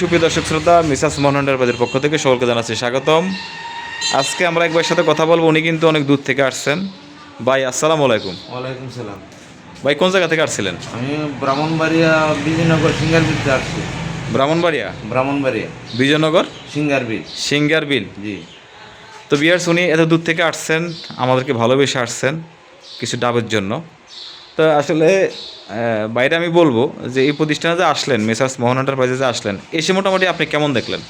সুপ্রিয় দর্শক শ্রোতা মিসাস মোহনডার বাজার পক্ষ থেকে সকলকে জানাচ্ছি স্বাগতম। আজকে আমরা একবার সাথে কথা বলব উনি কিন্তু অনেক দূর থেকে আসছেন। ভাই আসসালামু আলাইকুম। ওয়ালাইকুম সালাম। ভাই কোন জায়গা থেকে আসছিলেন? আমি ব্রাহ্মণবাড়িয়া বিজয়নগর সিঙ্গারবিলতে আসছি। ব্রাহ্মণবাড়িয়া? ব্রাহ্মণবাড়িয়া। বিজয়নগর? সিঙ্গারবিল। সিঙ্গার বিল জি। তো বিয়ার্স উনি এত দূর থেকে আসছেন আমাদেরকে ভালোবেসে আসছেন কিছু ডাবের জন্য। তো আসলে বাইরে আমি বলব যে এই প্রতিষ্ঠানে যে আসলেন মেসার্স মোহনহাটার বাজে যে আসলেন এসে মোটামুটি আপনি কেমন দেখলেন?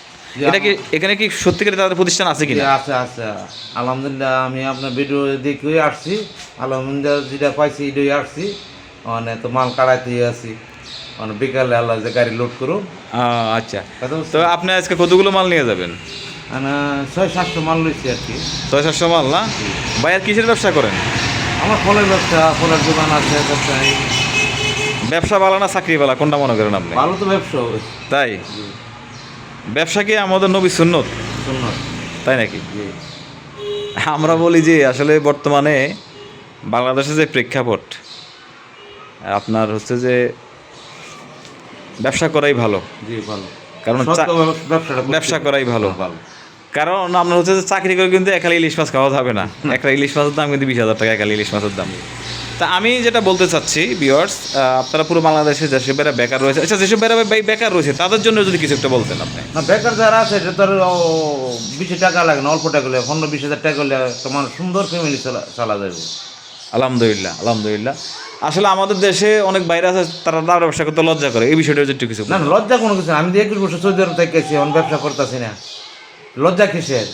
এটা কি এখানে কি সত্যিকারে তাদের প্রতিষ্ঠান আছে কি আছে আছে। আলহামদুলিল্লাহ আমি আপনার ভিডিও দেখে আসছি। আলহামদুলিল্লাহ যেটা পাইছি এটাই আসছি। মানে তো মাল কাড়াইতে আছি। মানে বিকালে আল্লাহ যে গাড়ি লোড করুন আচ্ছা। তো আপনি আজকে কতগুলো মাল নিয়ে যাবেন? মানে ছয় সাতশো মাল লইছি আর কি। ছয় সাতশো মাল না? ভাই আর কিসের ব্যবসা করেন? আমার ফলের ব্যবসা ফলের দোকান আছে ব্যবসা এই। ব্যবসা বালা না চাকরি বালা কোনটা মনে করেন আপনি? ভালো তো ব্যবসা তাই? ব্যবসা কি আমাদের নবী সুন্নত? সুন্নত। তাই নাকি? আমরা বলি যে আসলে বর্তমানে বাংলাদেশে যে প্রেক্ষাপট আপনার হচ্ছে যে ব্যবসা করাই ভালো। জি ভালো। কারণ ব্যবসা- ব্যবসা করাই ভালো। ভালো। কারণ আপনার হচ্ছে যে চাকরি করে কিন্তু একালি ইলিশ মাছ খাওয়া যাবে না। একটা ইলিশ মাছের দাম কিন্তু বিশ হাজার টাকা একালি ইলিশ মাছের দাম। তা আমি যেটা বলতে চাচ্ছি বিয়ার্স আপনারা পুরো বাংলাদেশে যেসব বেড়া বেকার রয়েছে আচ্ছা যেসব বেড়া বেকার রয়েছে তাদের জন্য যদি কিছু একটা বলতেন আপনি। না বেকার যারা আছে এটা তো ও, টাকা লাগে না অল্প টাকা হলে পনেরো বিশ হাজার টাকা হলে তোমার সুন্দর ফ্যামিলি চালা চালা যাবে। আলহামদুলিল্লাহ আলহামদুলিল্লাহ। আসলে আমাদের দেশে অনেক বাইরে আছে তারা তার ব্যবসা করতে লজ্জা করে এই বিষয়টা একটু কিছু না না, লজ্জা কোনো কিছু আমি তো একুশ বছর সৌদি আরব থেকে গেছি এখন ব্যবসা করতেছি না। লজ্জা কিসের?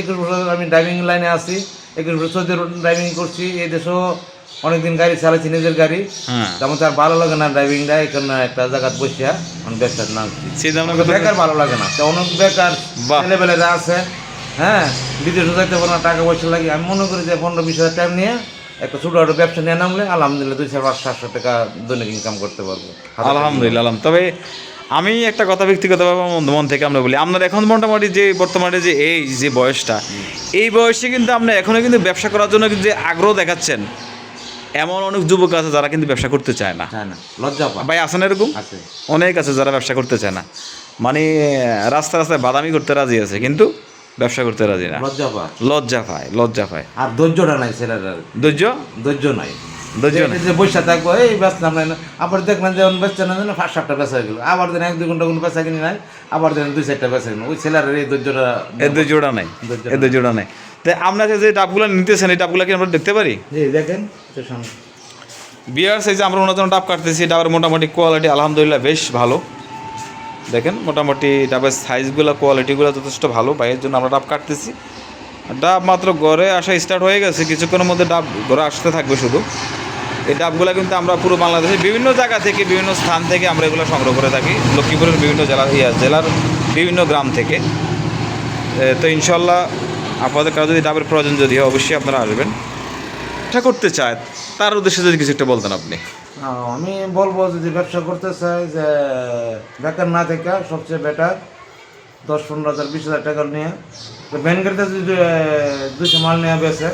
একুশ বছর আমি ড্রাইভিং লাইনে আছি একুশ বছর ড্রাইভিং করছি এই দেশেও অনেকদিন গাড়ি চালাচ্ছি নিজের গাড়ি। হ্যাঁ। তেমন তার ভালো লাগে না ড্রাইভিংটা এখানে একটা জায়গায় বসে আমি ব্যবসার নাম সেই দাম কথা বেকার ভালো লাগে না। তো অনেক বেকার। ছেলেবেলেরা আছে হ্যাঁ বিদেশে যাইতে পারে না টাকা পয়সা লাগে। আমি মনে করি যে পনেরো বিশ হাজার টাইম নিয়ে একটা ছোটো ব্যবসা নিয়ে নামলে আলহামদুলিল্লাহ দুই চার পাঁচ সাতশো টাকা দৈনিক ইনকাম করতে পারব। আলহামদুলিল্লাহ আলহাম তবে আমি একটা কথা ব্যক্তিগতভাবে আমার মন থেকে আমরা বলি আপনার এখন মোটামুটি যে বর্তমানে যে এই যে বয়সটা এই বয়সে কিন্তু আপনি এখনও কিন্তু ব্যবসা করার জন্য যে আগ্রহ দেখাচ্ছেন এমন অনেক যুবক আছে যারা কিন্তু ব্যবসা করতে চায় না। লজ্জা ভাই আছেন এরকম? আছে। অনেক আছে যারা ব্যবসা করতে চায় না। মানে রাস্তা রাস্তায় বাদামি করতে রাজি আছে কিন্তু ব্যবসা করতে রাজি না। লজ্জা পা লজ্জা পায় লজ্জা পায়। আর ধৈর্যটা নাই ছেলেরা ধৈর্য? ধৈর্য নাই। বৈশা থাকব এই ব্যস্তাম নাই না আবার দেখলেন যে বেচছে না যেন পাঁচ সাতটা বেচা হয়ে গেলো। আবার দিন এক দুই ঘণ্টা কোনো বেচা কিনি নাই আবার দিন দুই চারটা বেচা কিনি ওই ছেলেরা এই ধৈর্যটা এ নাই ধৈর্যটা নাই। তাই আমরা যে ডাবগুলো নিতেছেন এই ডাবগুলো কি আমরা দেখতে পারি? জি দেখেন বিয়ার সাইজে আমরা অন্যতম ডাব কাটতেছি ডাবের মোটামুটি কোয়ালিটি আলহামদুলিল্লাহ বেশ ভালো। দেখেন মোটামুটি ডাবের সাইজগুলো কোয়ালিটিগুলো যথেষ্ট ভালো বাইরের জন্য আমরা ডাব কাটতেছি। ডাব মাত্র ঘরে আসা স্টার্ট হয়ে গেছে। কিছুক্ষণের মধ্যে ডাব ঘরে আসতে থাকবে শুধু। এই ডাবগুলো কিন্তু আমরা পুরো বাংলাদেশের বিভিন্ন জায়গা থেকে, বিভিন্ন স্থান থেকে আমরা এগুলো সংগ্রহ করে থাকি। লক্ষ্মীপুরের বিভিন্ন জেলা জেলার বিভিন্ন গ্রাম থেকে। তো ইনশাল্লাহ আপনাদের কারও যদি ডাবের প্রয়োজন যদি হয়, অবশ্যই আপনারা আসবেন। এটা করতে চায়, তার উদ্দেশ্যে যদি কিছু একটা বলতেন আপনি। আমি বলব যদি ব্যবসা করতে চাই যে, বেকার না থেকে সবচেয়ে বেটার দশ, পনেরো হাজার, বিশ হাজার টাকা নিয়ে। ব্যান গাড়িতে যদি দুশো মাল নিয়ে বেছে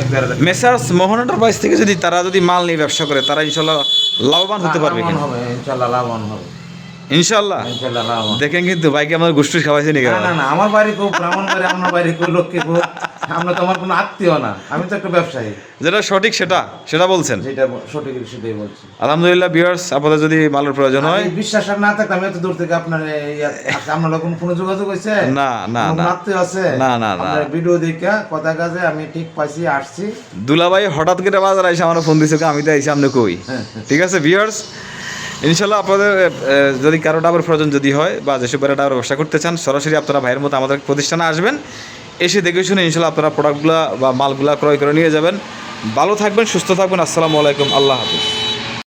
এক দেড় হাজার। মেসার্স মোহন এন্টারপ্রাইজ থেকে যদি তারা যদি মাল নিয়ে ব্যবসা করে তারা ইনশাল্লাহ লাভবান হতে পারবে হবে ইনশাল্লাহ লাভবান হবে। ইনশাল্লাহ দেখেন কিন্তু বাইকে আমাদের গোষ্ঠী খাওয়াইছে না না না আমার বাড়ি খুব ব্রাহ্মণ বাড়ি আপনার বাড়ি খুব আমরা তো আমার কোনো আত্মীয় না আমি তো একটা ব্যবসায়ী। যেটা সঠিক সেটা সেটা বলছেন? যেটা সঠিক সেটাই বলছি। আলহামদুলিল্লাহ আপনাদের যদি মালের প্রয়োজন হয় বিশ্বাস না আমি এত দূর থেকে আপনার এই আচ্ছা, আপনার কোনো কোনো যোগাযোগ হয়েছে? না না না। আত্মীয় আছে? না, না, না। ভিডিও দেখে কথা কাজে আমি ঠিক পাইছি আসছি। দুলাভাই হঠাৎ করে বাজার আইসে আমার ফোন দিছে আমি তো আইসি আপনি কই? ঠিক আছে ভিউয়ার্স ইনশাল্লাহ আপনাদের যদি কারও ডাবের প্রয়োজন যদি হয় বা যেসব বেড়া ডাবের ব্যবসা করতে চান, সরাসরি আপনারা ভাইয়ের মতো আমাদের প্রতিষ্ঠানে আসবেন। এসে দেখে শুনে ইনশাল্লাহ আপনারা প্রোডাক্টগুলো বা মালগুলো ক্রয় করে নিয়ে যাবেন। ভালো থাকবেন, সুস্থ থাকবেন। আসসালামু আলাইকুম। আল্লাহ হাফিজ।